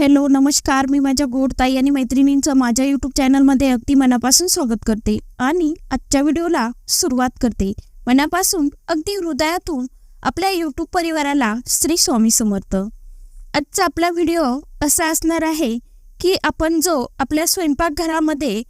Hello नमस्कार. मी माझ्या गोड ताई आणि मैत्रिणींचं माझ्या यूट्यूब चॅनलमध्ये अगदी मनापासून स्वागत करते आणि आजच्या व्हिडिओला सुरुवात करते. मनापासून अगदी हृदयातून आपल्या यूट्यूब परिवाराला श्री स्वामी समर्थ. आजचा आपला व्हिडिओ असा असणार आहे की आपण जो आपल्या स्वयंपाकघरामध्ये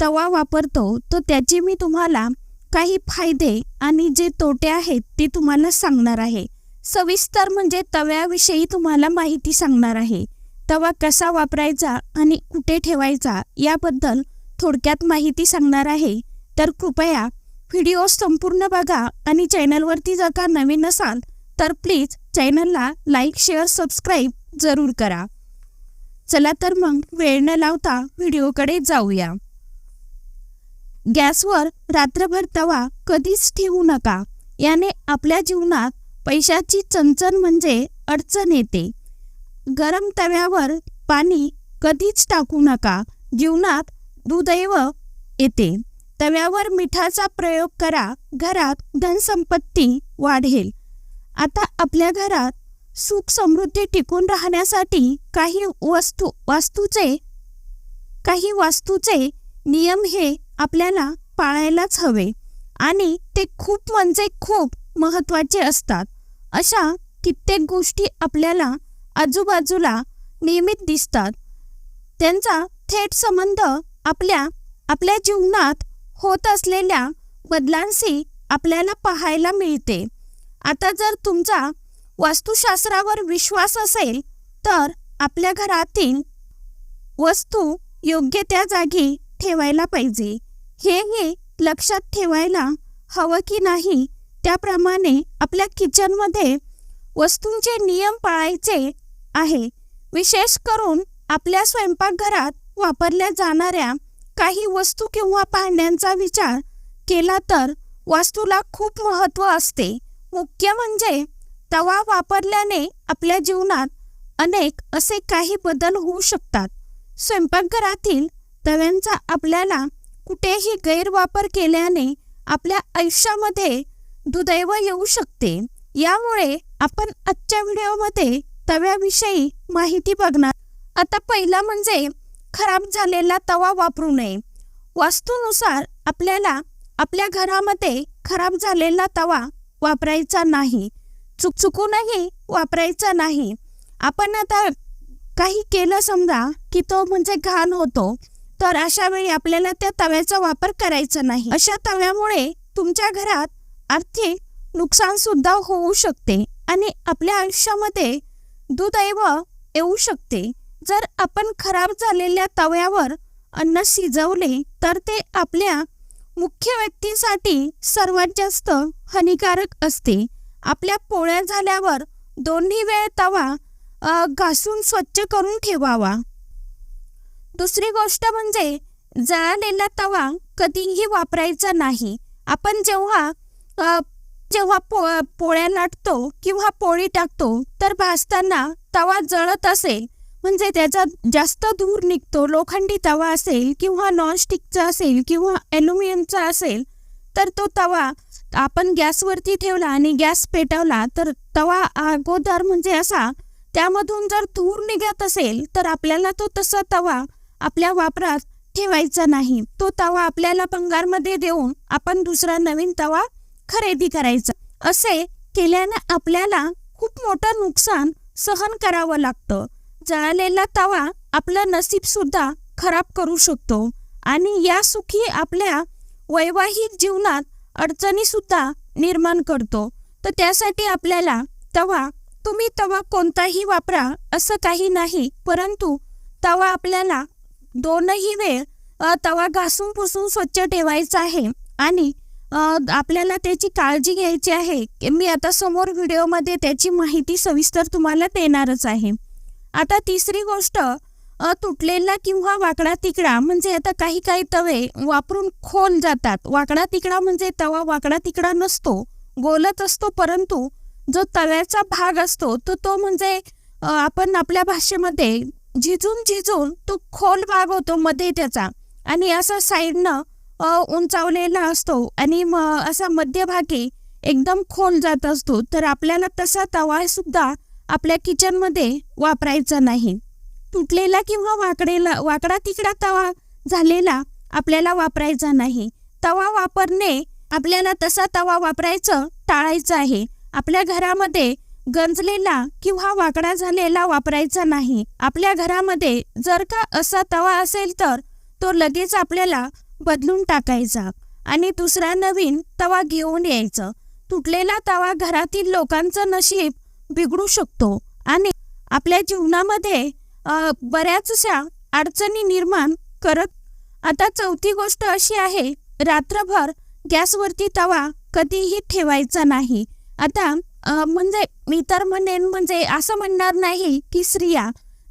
तवा वापरतो तो त्याचे मी तुम्हाला काही फायदे आणि जे तोटे आहेत ते तुम्हाला सांगणार आहे. सविस्तर म्हणजे तव्याविषयी तुम्हाला माहिती सांगणार आहे. तवा कसा वापरायचा आणि कुठे ठेवायचा याबद्दल थोडक्यात माहिती सांगणार आहे. तर कृपया व्हिडिओ संपूर्ण बघा आणि चॅनलवरती जर का नवीन असाल तर प्लीज चॅनलला लाईक शेअर सबस्क्राईब जरूर करा. चला तर मग वेळ न लावता व्हिडिओकडे जाऊया. गॅसवर रात्रभर तवा कधीच ठेवू नका. याने आपल्या जीवनात पैशाची चणचण म्हणजे अडचण येते. गरम तव्यावर पाणी कधीच टाकू नका. जीवनात दुदैव येते. तव्यावर मिठाचा प्रयोग करा. घरात धनसंपत्ती वाढेल. आता आपल्या घरात सुख समृद्धी टिकून राहण्यासाठी काही वस्तू वास्तूचे काही वास्तूचे नियम हे आपल्याला पाळायलाच हवे आणि ते खूप म्हणजे खूप महत्त्वाचे असतात. अशा कित्येक गोष्टी आपल्याला आजूबाजूला नियमित दिसतात. त्यांचा थेट संबंध आपल्या आपल्या जीवनात होत असलेल्या बदलांशी आपल्याला पाहायला मिळते. आता जर तुमचा वास्तुशास्त्रावर विश्वास असेल तर आपल्या घरातील वस्तू योग्य त्या जागी ठेवायला पाहिजे. हे हे लक्षात ठेवायला हवं की नाही त्याप्रमाणे आपल्या किचनमध्ये वस्तूंचे नियम पाळायचे आहे. विशेष करून आपल्या स्वयंपाकघरात वापरल्या जाणाऱ्या काही वस्तू किंवा भांड्यांचा विचार केला तर वास्तूला खूप महत्त्व असते. मुख्य म्हणजे तवा वापरल्याने आपल्या जीवनात अनेक असे काही बदल होऊ शकतात. स्वयंपाकघरातील तव्यांचा आपल्याला कुठेही गैरवापर केल्याने आपल्या आयुष्यामध्ये दुदैव येऊ शकते. यामुळे आपण आजच्या व्हिडिओमध्ये तव्याविषयी माहिती बघणार. आता पहिला म्हणजे खराब झालेला तवा वापरू नये. वास्तूनुसार आपल्याला आपल्या घरामध्ये खराब झालेला तवा वापरायचा नाही. चुक चुकूनही वापरायचा नाही. आपण आता काही केलं समजा की तो म्हणजे घाण होतो तर अशा वेळी आपल्याला त्या तव्याचा वापर करायचा नाही. अशा तव्यामुळे तुमच्या घरात आर्थिक नुकसान सुद्धा होऊ शकते आणि आपल्या आयुष्यामध्ये दुदैव येऊ शकते. जर आपण खराब झालेल्या तव्यावर अन्न शिजवले तर ते आपल्या मुख्य व्यक्तीसाठी सर्वात जास्त हानिकारक असते. आपल्या पोळ्या झाल्यावर दोन्ही वेळ तवा घासून स्वच्छ करून ठेवावा. दुसरी गोष्ट म्हणजे जळालेला तवा कधीही वापरायचा नाही. आपण जेव्हा जेव्हा पो पोळ्या लाटतो किंवा पोळी टाकतो तर भाजताना तवा जळत असेल. म्हणजे त्याचा जास्त धूर निघतो लोखंडी तवा असेल किंवा नॉनस्टिकचा असेल किंवा ॲल्युमिनियमचा असेल तर तो तवा आपण गॅसवरती ठेवला आणि गॅस पेटवला तर तवा अगोदर म्हणजे असा त्यामधून जर धूर निघत असेल तर आपल्याला तो तसा तवा आपल्या वापरात ठेवायचा नाही. तो तवा आपल्याला भंगारमध्ये देऊन आपण दुसरा नवीन तवा खरेदी करायचा. असे केल्याने आपल्याला खूप मोठं नुकसान सहन करावं लागतं. जळालेला तवा आपलं नसीब सुद्धा खराब करू शकतो आणि या सुखी आपल्या वैवाहिक जीवनात अडचणी सुद्धा निर्माण करतो. तर त्यासाठी आपल्याला तवा तुम्ही तवा कोणताही वापरा असं काही नाही परंतु तवा आपल्याला दोनही वेळ अ, तवा घासून पुसून स्वच्छ ठेवायचा आहे आणि आपल्याला त्याची काळजी घ्यायची आहे. की मी आता समोर व्हिडिओमध्ये त्याची माहिती सविस्तर तुम्हाला देणारच आहे. आता तिसरी गोष्ट तुटलेला किंवा वाकडा तिकडा म्हणजे आता काही काही तवे वापरून खोल जातात. वाकडा तिकडा म्हणजे तवा वाकडा तिकडा नसतो गोलत असतो परंतु जो तव्याचा भाग असतो तो तो म्हणजे आपण आपल्या भाषेमध्ये झिजून झिजून तो खोल भाग होतो मध्ये त्याचा आणि असं साईडनं उंचावलेला असतो आणि म असा मध्यभागी एकदम खोल जात असतो. तर आपल्याला तसा तवा सुद्धा आपल्या किचनमध्ये वापरायचा नाही. तुटलेला किंवा वाकडेला वाकडा तिकडा तवा झालेला आपल्याला वापरायचा नाही. तवा वापरणे आपल्याला तसा तवा वापरायचं टाळायचं आहे. आपल्या घरामध्ये गंजलेला किंवा वाकडा झालेला वापरायचा नाही. आपल्या घरामध्ये जर का असा तवा असेल तर तो लगेच आपल्याला बदलून टाकायचा आणि दुसरा नवीन तवा घेऊन यायचं. तुटलेला तवा घरातील लोकांचं नशीब बिघडू शकतो आणि आपल्या जीवनामध्ये बऱ्याचशा अडचणी निर्माण करत आता चौथी गोष्ट अशी आहे रात्रभर गॅसवरती तवा कधीही ठेवायचा नाही. आता म्हणजे मी तर म्हणेन म्हणजे असं म्हणणार नाही की स्त्रिया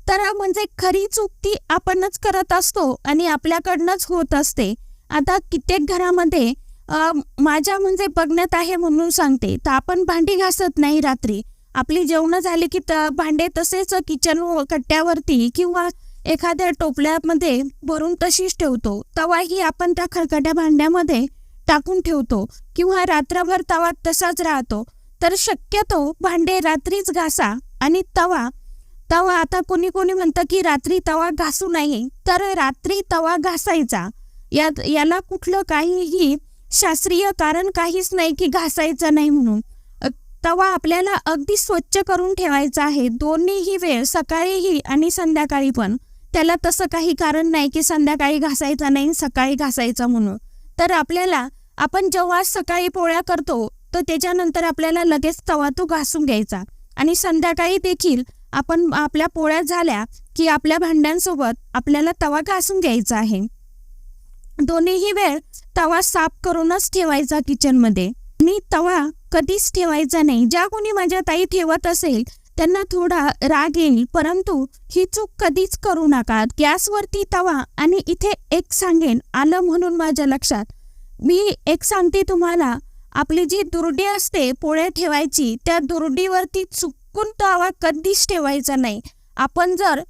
तर म्हणजे खरी चूक ती आपणच करत असतो आणि आपल्याकडनंच होत असते. आता कित्येक घरामध्ये माझ्या म्हणजे बघण्यात आहे म्हणून सांगते. तर आपण भांडी घासत नाही रात्री. आपली जेवणं झाली की त भांडे तसेच किचन कट्ट्यावरती किंवा एखाद्या टोपल्यामध्ये भरून तशीच ठेवतो. तवाही आपण त्या खरकट्या भांड्यामध्ये टाकून ठेवतो. किंवा रात्रभर तवा तसाच राहतो. तर शक्यतो भांडे रात्रीच घासा आणि तवा तवा आता कोणी कोणी म्हणतं की रात्री तवा घासू नाही तर रात्री तवा घासायचा. या याला कुठलं काहीही शास्त्रीय कारण काहीच नाही की घासायचं नाही म्हणून. तवा आपल्याला अगदी स्वच्छ करून ठेवायचा आहे. दोन्हीही वेळ सकाळीही आणि संध्याकाळी पण. त्याला तसं काही कारण नाही की संध्याकाळी घासायचा नाही सकाळी घासायचा म्हणून. तर आपल्याला आपण जेव्हा सकाळी पोळ्या करतो तर त्याच्यानंतर आपल्याला लगेच तवा तो घासून घ्यायचा. आणि संध्याकाळी देखील आपण आपल्या पोळ्या झाल्या की आपल्या भांड्यांसोबत आपल्याला तवा घासून घ्यायचा आहे. दोन्हीही वेळ तवा साफ करूनच ठेवायचा किचनमध्ये. आणि तवा कधीच ठेवायचा नाही. ज्या कोणी माझ्या ताई ठेवत असेल त्यांना थोडा राग येईल. परंतु ही चूक कधीच करू नका. गॅसवरती तवा आणि इथे एक सांगेन. आलं म्हणून माझ्या लक्षात. मी एक सांगते तुम्हाला. आपली जी दुर्डी असते पोळ्या ठेवायची त्या दुर्डीवरती चुकून तवा कधीच ठेवायचा नाही. आपण जर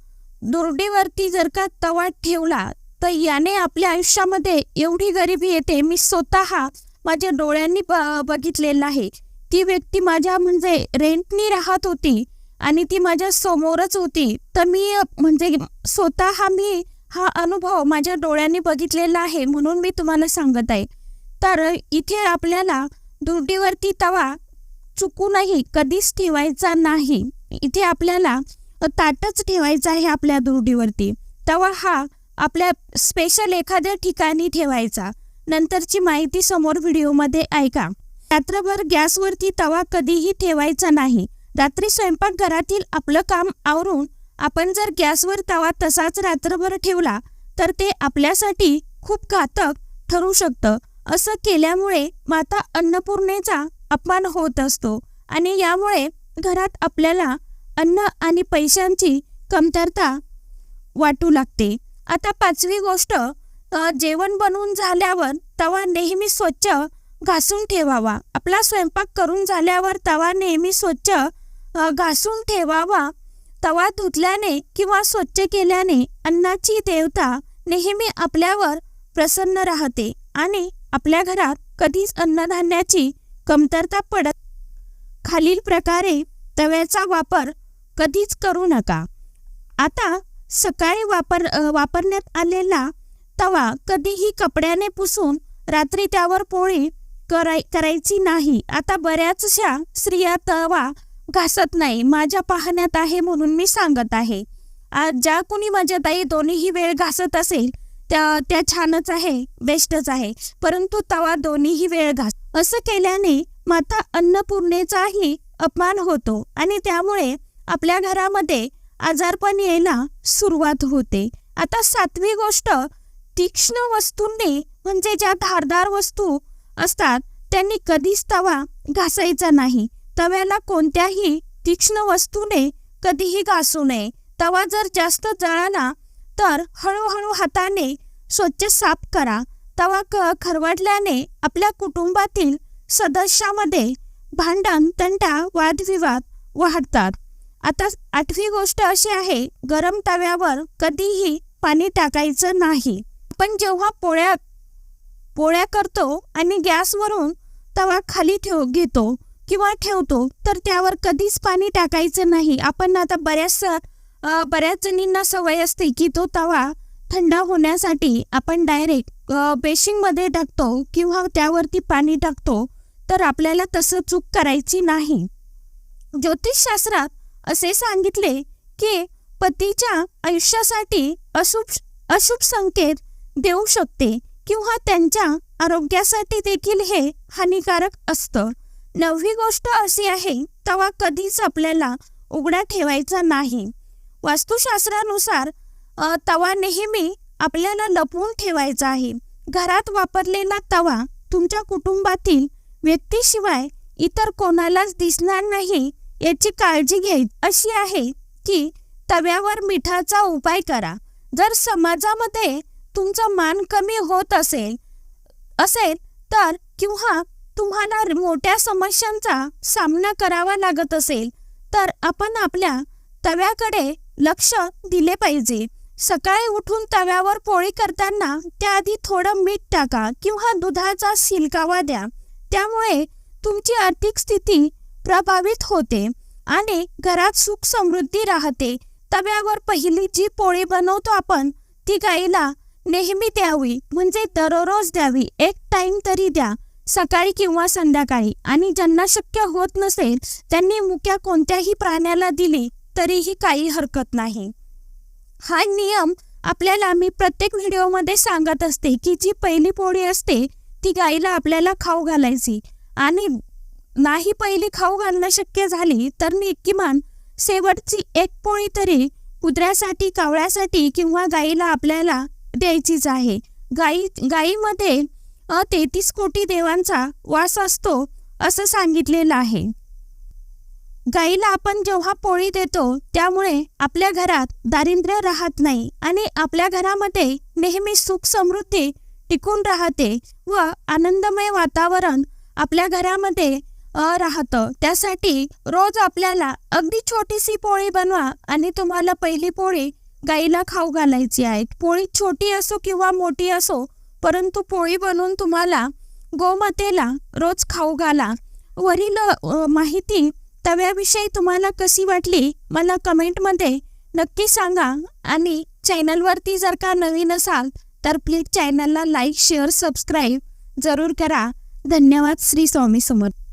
दुर्डीवरती जर का तवा ठेवला तर याने आपल्या आयुष्यामध्ये एवढी गरिबी येते. मी स्वतः माझ्या डोळ्यांनी ब- बघितलेलं आहे. ती व्यक्ती माझ्या म्हणजे रेंटनी राहत होती आणि ती माझ्या समोरच होती. तर मी म्हणजे स्वतः मी हा अनुभव माझ्या डोळ्यांनी बघितलेला आहे म्हणून मी तुम्हाला सांगत आहे. तर इथे आपल्याला दुर्डीवरती तवा चुकूनही कधीच ठेवायचा नाही. इथे आपल्याला ताटच ठेवायचा आहे आपल्या दुरडीवरती तवा हा आपल्या स्पेशल एखाद्या ठिकाणी ठेवायचा. नंतरची माहिती समोर व्हिडिओमध्ये ऐका. रात्रभर गॅसवरती तवा कधीही ठेवायचा नाही. रात्री स्वयंपाकघरातील आपलं काम आवरून आपण जर गॅसवर तवा तसाच रात्रभर ठेवला तर ते आपल्यासाठी खूप घातक ठरू शकतं. असं केल्यामुळे माता अन्नपूर्णेचा अपमान होत असतो. आणि यामुळे घरात आपल्याला अन्न आणि पैशांची कमतरता वाटू लागते. आता पाचवी गोष्ट जेवण बनवून झाल्यावर तवा नेहमी स्वच्छ घासून ठेवावा. आपला स्वयंपाक करून झाल्यावर तवा नेहमी स्वच्छ घासून ठेवावा. तवा धुतल्याने किंवा स्वच्छ केल्याने अन्नाची देवता नेहमी आपल्यावर प्रसन्न राहते. आणि आपल्या घरात कधीच अन्नधान्याची कमतरता पडत खालील प्रकारे तव्याचा वापर कधीच करू नका. आता सकाळी वापर वापरण्यात आलेला तवा कधीही कपड्याने पुसून रात्री त्यावर पोळी कराय करायची नाही. आता बऱ्याचशा स्त्रिया तवा घासत नाही. माझ्या पाहण्यात आहे म्हणून मी सांगत आहे. आज ज्या कुणी माझ्या ताई दोन्हीही वेळ घासत असेल त्या त्या छानच आहे बेस्टच आहे. परंतु तवा दोन्हीही वेळ घास असं केल्याने माता अन्नपूर्णेचाही अपमान होतो आणि त्यामुळे आपल्या घरामध्ये आजारपण यायला सुरुवात होते. आता सातवी गोष्ट तीक्ष्ण वस्तूंनी म्हणजे ज्या धारदार वस्तू असतात त्यांनी कधीच तवा घासायचा नाही. तव्याला कोणत्याही तीक्ष्ण वस्तूने कधीही घासू नये. तवा जर जास्त जळाला तर हळूहळू हाताने स्वच्छ साफ करा. तवा क खरवडल्याने आपल्या कुटुंबातील सदस्यामध्ये भांडण तंटा वादविवाद वाढतात. आता आठवी गोष्ट अशी आहे गरम तव्यावर कधीही पाणी टाकायचं नाही. आपण जेव्हा पोळ्या पोळ्या करतो आणि गॅसवरून तवा खाली ठेव घेतो किंवा ठेवतो तर त्यावर कधीच पाणी टाकायचं नाही. आपण आता बऱ्याचशा बऱ्याच जणींना सवय असते की तो तवा थंड होण्यासाठी आपण डायरेक्ट बेशिंगमध्ये टाकतो किंवा त्यावरती पाणी टाकतो तर आपल्याला तसं चूक करायची नाही. ज्योतिषशास्त्रात असे सांगितले की पतीच्या आयुष्यासाठी अशुभ अशुभ संकेत देऊ शकते किंवा त्यांच्या आरोग्यासाठी देखील हे हानिकारक असतं. नववी गोष्ट अशी आहे तवा कधीच आपल्याला उघडा ठेवायचा नाही. वास्तुशास्त्रानुसार तवा नेहमी आपल्याला लपवून ठेवायचा आहे. घरात वापरलेला तवा तुमच्या कुटुंबातील व्यक्तीशिवाय इतर कोणालाच दिसणार नाही याची काळजी घ्याय अशी आहे की तव्यावर मिठाचा उपाय करा. जर समाजामध्ये तुमचा मान कमी होत असेल असेल तर किंवा तुम्हाला मोठ्या समस्यांचा सामना करावा लागत असेल तर आपण आपल्या तव्याकडे लक्ष दिले पाहिजे. सकाळी उठून तव्यावर पोळी करताना त्याआधी थोडं मीठ टाका किंवा दुधाचा शिलकावा द्या. त्यामुळे तुमची आर्थिक स्थिती प्रभावित होते आणि घरात सुख समृद्धी राहते. तव्यावर पहिली जी पोळी बनवतो आपण ती गाईला नेहमी द्यावी म्हणजे दररोज द्यावी. एक टाइम तरी द्या सकाळी किंवा संध्याकाळी. आणि ज्यांना शक्य होत नसेल त्यांनी मुक्या कोणत्याही प्राण्याला दिली तरीही काही हरकत नाही. हा नियम आपल्याला मी प्रत्येक व्हिडिओमध्ये सांगत असते की जी पहिली पोळी असते ती गाईला आपल्याला खाऊ घालायची. आणि नाही पहिली खाऊ घालणं शक्य झाली तर मी किमान शेवटची एक पोळी तरी कुत्र्यासाठी कावळ्यासाठी किंवा गाईला आपल्याला द्यायचीच आहे. गाई गाईमध्ये तेहतीस कोटी देवांचा वास असतो असं सांगितलेलं आहे. गाईला आपण जेव्हा पोळी देतो त्यामुळे आपल्या घरात दारिद्र्य राहत नाही आणि आपल्या घरामध्ये नेहमी सुख समृद्धी टिकून राहते व आनंदमय वातावरण आपल्या घरामध्ये राहतं. त्यासाठी रोज आपल्याला अगदी छोटीशी पोळी बनवा आणि तुम्हाला पहिली पोळी गाईला खाऊ घालायची आहे. पोळी छोटी असो किंवा मोठी असो परंतु पोळी बनवून तुम्हाला गोमातेला रोज खाऊ घाला. वरील माहिती तव्याविषयी तुम्हाला कशी वाटली मला कमेंटमध्ये नक्की सांगा. आणि चॅनलवरती जर का नवीन असाल तर प्लीज चॅनलला लाईक शेअर सबस्क्राईब जरूर करा. धन्यवाद श्री स्वामी समर्थ